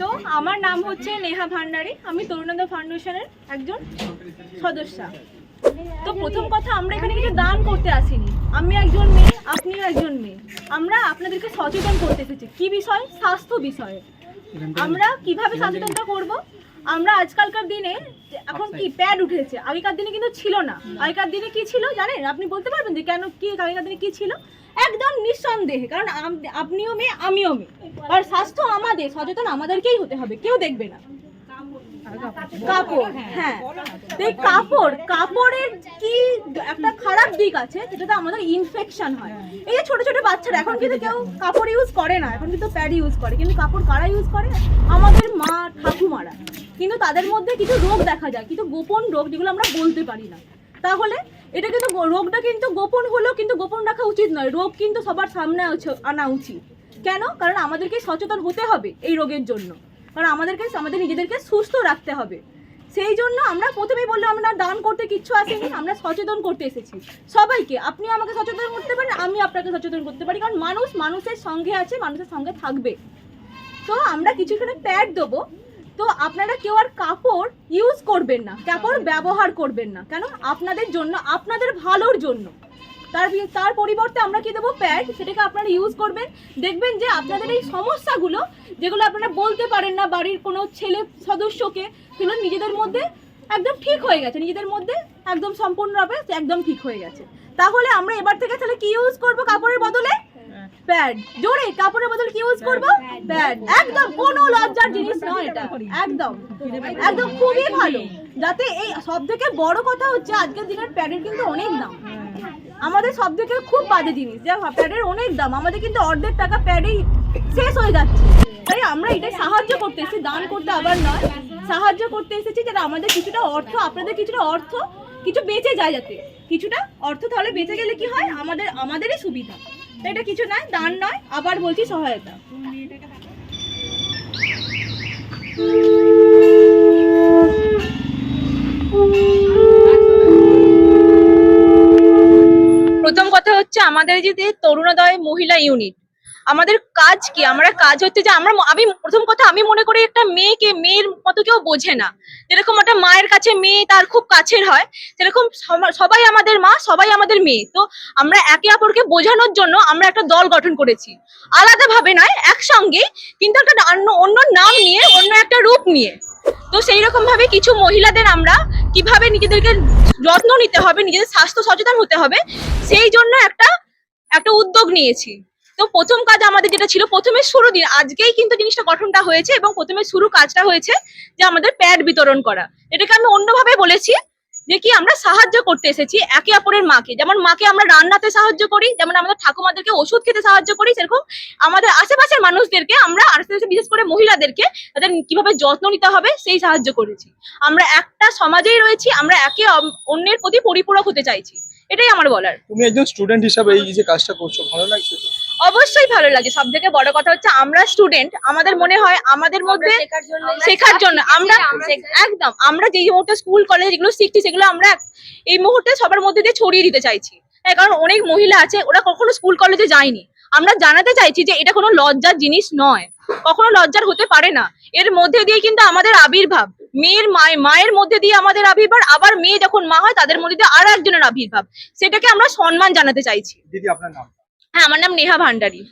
তো আমার নাম হচ্ছে নেহা ভান্ডারী। আমি তরুণোদয় ফাউন্ডেশনের একজন সদস্যা। তো প্রথম কথা আমরা এখানে কিছু দান করতে আসিনি। আমি একজন মেয়ে আপনিও একজন মেয়ে। আমরা আপনাদেরকে সচেতন করতে এসেছি। কি বিষয়? স্বাস্থ্য বিষয়ে। আমরা কীভাবে সচেতনতা করব? আমরা আজকালকার দিনে এখন কি প্যাড উঠেছে? আগেকার দিনে কিন্তু ছিল না। আগেকার দিনে কি ছিল জানেন? আপনি বলতে পারবেন যে কেন কি আগেকার দিনে কি ছিল? একদম নিঃসন্দেহে কারণ আপনিও মেয়ে আমিও মেয়ে। আর স্বাস্থ্য আমাদের সচেতন আমাদেরকেই হতে হবে কেউ দেখবে না। কাপড় হ্যাঁ। এই কাপড়, কাপড়ের কি একটা খারাপ দিক আছে, যেটাতে আমাদের হয়। এই বাচ্চারা, এখন কিন্তু কেউ কাপড় করে না, এখন কিন্তু ইউজ করে। কিন্তু কাপড় কারা ইউজ করে? আমাদের মা ঠাকুমারা। কিন্তু তাদের মধ্যে কিছু রোগ দেখা যায় কিন্তু গোপন রোগ যেগুলো আমরা বলতে পারি না। তাহলে এটা কিন্তু রোগটা কিন্তু গোপন হলেও কিন্তু গোপন রাখা উচিত নয়। রোগ কিন্তু সবার সামনে আনা উচিত। কেন? কারণ আমাদেরকে সচেতন হতে হবে এই রোগের জন্য। কারণ আমাদেরকে আমাদের নিজেদেরকে সুস্থ রাখতে হবে। সেই জন্য আমরা প্রথমেই বললাম, আমরা দান করতে কিচ্ছু আসেনি, আমরা সচেতন করতে এসেছি। সবাইকে, আপনি আমাকে সচেতন করতে পারেন, আমি আপনাকে সচেতন করতে পারি, কারণ মানুষ মানুষের সঙ্গে আছে, মানুষের সঙ্গে থাকবে। তো আমরা কিছুক্ষণে প্যাড দেবো। তো আপনারা কেউ আর কাপড় ইউজ করবেন না, কাপড় ব্যবহার করবেন না। কেন? আপনাদের জন্য, আপনাদের ভালোর জন্য। তার তার পরিবর্তে আমরা কি দেবো? প্যাড সেটাকে আপনারা ইউজ করবেন। দেখবেন যে আপনাদের এই সমস্যাগুলো, যেগুলো আপনারা বলতে পারেন না বাড়ির কোনো ছেলে সদস্যকে, সেগুলো নিজেদের মধ্যে একদম ঠিক হয়ে গেছে। নিজেদের মধ্যে একদম সম্পূর্ণভাবে একদম ঠিক হয়ে গেছে। তাহলে আমরা এবার থেকে তাহলে কি ইউজ করব কাপড়ের বদলে? প্যাড জোরে কাপড়ের বদলে কি ইউজ করব? প্যাড একদম কোনো লজ্জার জিনিস নয় এটা একদম। একদম খুবই ভালো। যাতে এই সব থেকে বড় কথা হচ্ছে আজকের দিনের প্যাডের কিন্তু অনেক দাম। আমাদের সব থেকে খুব বাজে জিনিস। যে প্যাডের অনেক দাম। আমাদের কিন্তু অর্ধেক টাকা প্যাডেই শেষ হয়ে যাচ্ছে। তাই আমরা এটাই সাহায্য করতে এসেছি। দান করতে আবার নয়। সাহায্য করতে এসেছি যাতে আমাদের কিছুটা অর্থ আপনাদের কিছুটা অর্থ কিছু বেঁচে যায় যাতে। কিছুটা অর্থ তাহলে বেঁচে গেলে কি হয়? আমাদের আমাদেরই সুবিধা। এটা কিছু নয় দান নয়, আবার বলছি সহায়তা। প্রথম কথা হচ্ছে আমাদের যে যে তরুণোদয় মহিলা ইউনিট আমাদের কাজ কি? আমরা কাজ হচ্ছে যে আমরা আমি প্রথম কথা আমি মনে করি একটা মেয়েকে মেয়ের মতো কেউ বোঝে না। যেরকম একটা মায়ের কাছে মেয়ে তার খুব কাছের হয়, সেরকম সবাই আমাদের মা, সবাই আমাদের মেয়ে। তো আমরা একে অপরকে বোঝানোর জন্য আমরা একটা দল গঠন করেছি। আলাদাভাবে নয়, একসঙ্গে, কিন্তু একটা অন্য অন্য নাম নিয়ে, অন্য একটা রূপ নিয়ে। তো সেই রকম ভাবে কিছু মহিলাদের আমরা কীভাবে নিজেদেরকে যত্ন নিতে হবে, নিজেদের স্বাস্থ্য সচেতন হতে হবে, সেই জন্য একটা একটা উদ্যোগ নিয়েছি। তো প্রথম কাজ আমাদের যেটা ছিল, প্রথমে শুরু দিন, আজকেই কিন্তু জিনিসটা গঠনটা হয়েছে এবং প্রথমে শুরু কাজটা হয়েছে যে আমাদের প্যাড বিতরণ করা। এটাকে আমি অন্যভাবে বলেছি যে কি আমরা সাহায্য করতে এসেছি একে অপরের মাকে। যেমন মাকে আমরা রান্নাতে সাহায্য করি, যেমন আমাদের ঠাকুমাদেরকে ওষুধ খেতে সাহায্য করি, সেরকম আমাদের আশেপাশের মানুষদেরকে আমরা আশেপাশে বিশেষ করে মহিলাদেরকে তাদের কীভাবে যত্ন নিতে হবে সেই সাহায্য করেছি। আমরা একটা সমাজেই রয়েছি, আমরা একে অন্যের প্রতি পরিপূরক হতে চাইছি। এটাই আমার বলার। তুমি একজন স্টুডেন্ট হিসাবে এই যে কাজটা করছ ভালো লাগছে অবশ্যই ভালো লাগে সব থেকে বড় কথা হচ্ছে আমরা স্টুডেন্ট আমাদের মনে হয় আমাদের মধ্যে শেখার জন্য আমরা একদম আমরা যেই মুহূর্তে স্কুল কলেজ যেগুলো শিখছি সেগুলো আমরা এই মুহূর্তে সবার মধ্যে দিয়ে ছড়িয়ে দিতে চাইছি। হ্যাঁ, কারণ অনেক মহিলা আছে ওরা কখনো স্কুল কলেজে যায়নি। আমরা জানাতে চাইছি যে এটা কোনো লজ্জার জিনিস নয়। কখনো লজ্জার হতে পারে না। এর মধ্যে দিয়ে কিন্তু আমাদের আবির্ভাব। মেয়ের মায়ের মায়ের মধ্যে দিয়ে আমাদের আবির্ভাব আবার মেয়ে যখন মা হয় তাদের মধ্যে দিয়ে আরও একজনের আবির্ভাব। সেটাকে আমরা সম্মান জানাতে চাইছি। দিদি আপনার নাম? হ্যাঁ আমার নাম নেহা ভান্ডারী।